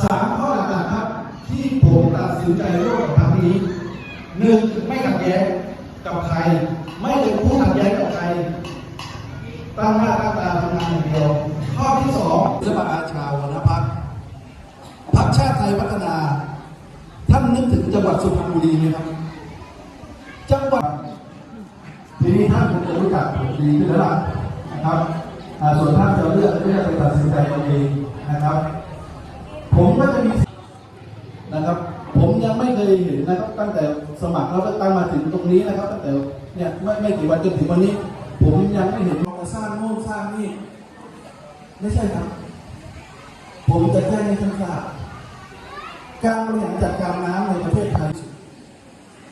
สามข้อหลักๆครับ ที่ผมตัดสินใจร่วมกับครั้งนี้หนึ่งไม่ขัดแย้งกับใคร ไม่เป็นผู้ขัดแย้งกับใครตั้งหน้าตั้งตาทำงานอย่างเดียว ข้อที่สองสภาอาชาวรพักพักชาติไทยพัฒนา ท่านนึกถึงจังหวัดสุพรรณบุรีไหมครับ จังหวัด ทีนี้ท่านคงจะรู้จักผมดีขึ้นแล้วล่ะนะครับ ส่วนท่านจะเลือกเลือกไปตัดสินใจเอาเองนะครับ ผมก็จะมีนะครับ ผมยังไม่เคยเห็นนะครับ ตั้งแต่สมัครแล้วก็ตั้งมาถึงตรงนี้นะครับ ตั้งแต่เนี่ยไม่ไม่กี่วันจนถึงวันนี้ ผมยังไม่เห็นมาสร้างโน่นสร้างนี่ไม่ใช่ครับ ผมจะแจ้งให้ท่านทราบการบริหารจัดการน้ำในประเทศไทย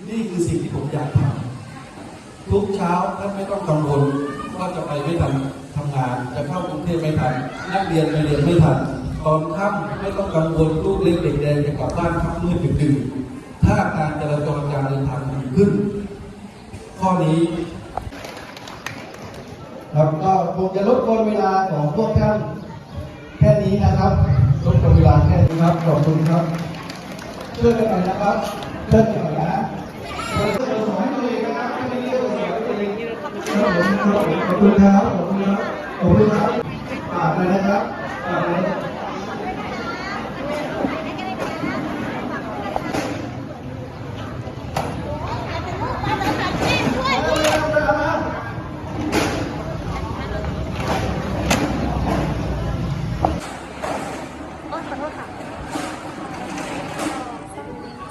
นี่คือสิ่งที่ผมอยากทำทุกเช้าท่านไม่ต้องกังวลว่าจะไปไม่ทันำงานจะเข้ากรุงเทพไม่ทันนักเรียนไปเรียนไม่ทันตอนค่ำไม่ต้องกังวลลูกเล็กเด็กแดงจะกลับบ้านค่ำมืดดึกๆถ้าการจราจรการเดินทางดีขึ้น ข้อนี้ครับก็คงจะลดกวนเวลาของพวกท่านแค่นี้นะครับลดกวนเวลาแค่นี้ครับขอบคุณครับช่วยกันหน่อยนะครับช่วยกันหน่อย ขอบคุณครับขอบคุณครับขอบคุณครับฝากเลยนะครับฝากเลยนะครับ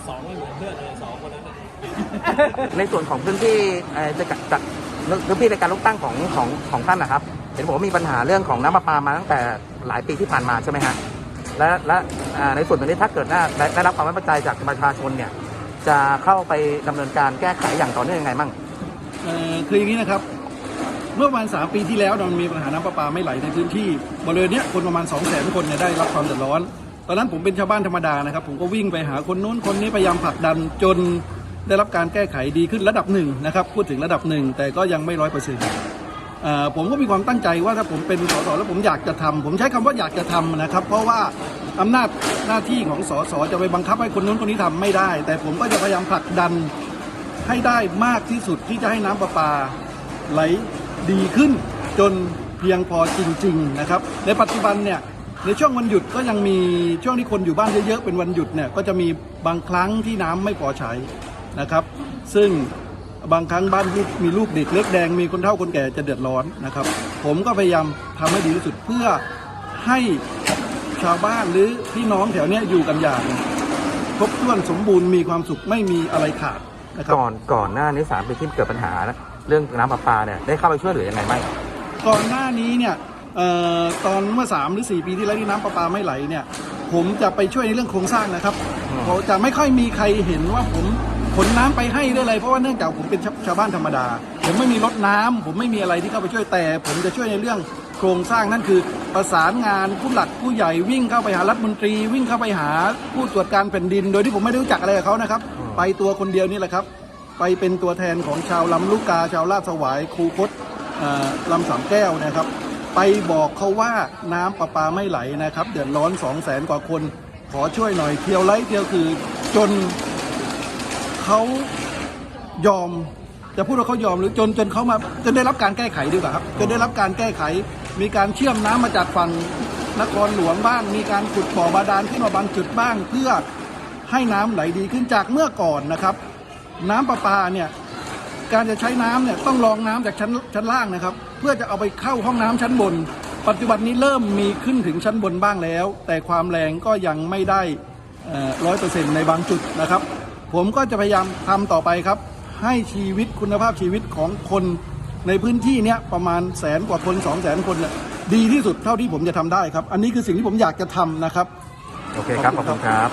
สองไม่เหมือนเพื่อนเลยสองคนนั้นน่ะในส่วนของพื้นที่เอ่อจะจัด พื้นที่ในการเลือกตั้งของของของท่านนะครับ เห็นบอกว่ามีปัญหาเรื่องของน้ำประปามาตั้งแต่หลายปีที่ผ่านมาใช่ไหมฮะและและในส่วนตรงนี้ถ้าเกิดได้ได้รับความไว้วางใจจากประชาชนเนี่ยจะเข้าไปดำเนินการแก้ไขอย่างต่อเนื่องยังไงมั่งเอ่อคืออย่างนี้นะครับเมื่อประมาณ3ปีที่แล้วเรามีปัญหาน้ำประปาไม่ไหลในพื้นที่บริเวณนี้คนประมาณ 2 0 0 0 0 0คนเนี่ยได้รับความเดือดร้อน ตอนนั้นผมเป็นชาวบ้านธรรมดานะครับ ผมก็วิ่งไปหาคนนู้นคนนี้พยายามผลักดันจน ได้รับการแก้ไขดีขึ้นระดับหนึ่งนะครับพูดถึงระดับหนึ่งแต่ก็ยังไม่ร้อยเปอร์เซ็นต์ผมก็มีความตั้งใจว่าถ้าผมเป็นสสแล้วผมอยากจะทำผมใช้คำว่าอยากจะทำนะครับ เพราะว่าอำนาจหน้าที่ของสสจะไปบังคับให้คนนู้นคนนี้ทำไม่ได้ แต่ผมก็จะพยายามผลักดันให้ได้มากที่สุดที่จะให้น้ำประปาไหลดีขึ้นจนเพียงพอจริง ๆ นะครับ ในปัจจุบันเนี่ยในช่วงวันหยุดก็ยังมีช่วงที่คนอยู่บ้านเยอะๆเป็นวันหยุดเนี่ยก็จะมีบางครั้งที่น้ำไม่พอใช้ นะครับ ซึ่งบางครั้งบ้านลูกมีลูกเด็กเล็กแดงมีคนเฒ่าคนแก่จะเดือดร้อนนะครับ ผมก็พยายามทำให้ดีที่สุดเพื่อให้ชาวบ้านหรือพี่น้องแถวเนี้ยอยู่กันอย่างครบถ้วนสมบูรณ์มีความสุขไม่มีอะไรขาดนะครับก่อนก่อนหน้านี้สามปีที่เกิดปัญหาเรื่องน้ำประปาเนี่ยได้เข้าไปช่วยเหลือยังไงบ้างก่อนหน้านี้เนี่ยเอ่อตอนเมื่อ3หรือ 4 ปีที่แล้วที่น้ำประปาไม่ไหลเนี่ย ผมจะไปช่วยในเรื่องโครงสร้างนะครับเขาจะไม่ค่อยมีใครเห็นว่าผม ขนน้ำไปให้ได้เลย เพราะว่าเนื่องจากผมเป็นชาชาวบ้านธรรมดา ผมไม่มีรถน้ำผมไม่มีอะไรที่เข้าไปช่วยแต่ ผมจะช่วยในเรื่องโครงสร้างนั่นคือประสานงานผู้หลักผู้ใหญ่วิ่งเข้าไปหารัฐมนตรี วิ่งเข้าไปหาผู้ตรวจการแผ่นดิน โดยที่ผมไม่ได้รู้จักอะไรกับเขานะครับ ไปตัวคนเดียวนี่แหละครับ ไปเป็นตัวแทนของชาวลำลูกกาชาวลาดสวายครูคดลำสามแก้วนะครับ ไปบอกเขาว่าน้ำประปาไม่ไหลนะครับ เดือดร้อนสองแสนกว่าคน ขอช่วยหน่อยเที่ยวไล่เที่ยวคือจน เขายอมจะพูดว่าเขายอมหรือจนจนเขามาจนได้รับการแก้ไขดีกว่าครับจนได้รับการแก้ไข มีการเชื่อมน้ำมาจากฝั่งนครหลวงบ้าง มีการขุดบ่อบาดาลขึ้นมาบางจุดบ้าง เพื่อให้น้ำไหลดีขึ้นจากเมื่อก่อนนะครับ น้ำประปาเนี่ยการจะใช้น้ำเนี่ยต้องรองน้ำจากชั้นชั้นล่างนะครับ เพื่อจะเอาไปเข้าห้องน้ำชั้นบน ปัจจุบันนี้เริ่มมีขึ้นถึงชั้นบนบ้างแล้ว แต่ความแรงก็ยังไม่ได้ร้อยเปอร์เซ็นต์ในบางจุดนะครับ ผมก็จะพยายามทำต่อไปครับ ให้ชีวิตคุณภาพชีวิตของคนในพื้นที่เนี้ยประมาณแสนกว่าคนสองแสนคนเนี่ยดีที่สุดเท่าที่ผมจะทำได้ครับ อันนี้คือสิ่งที่ผมอยากจะทำนะครับ โอเคครับ ขอบคุณครับ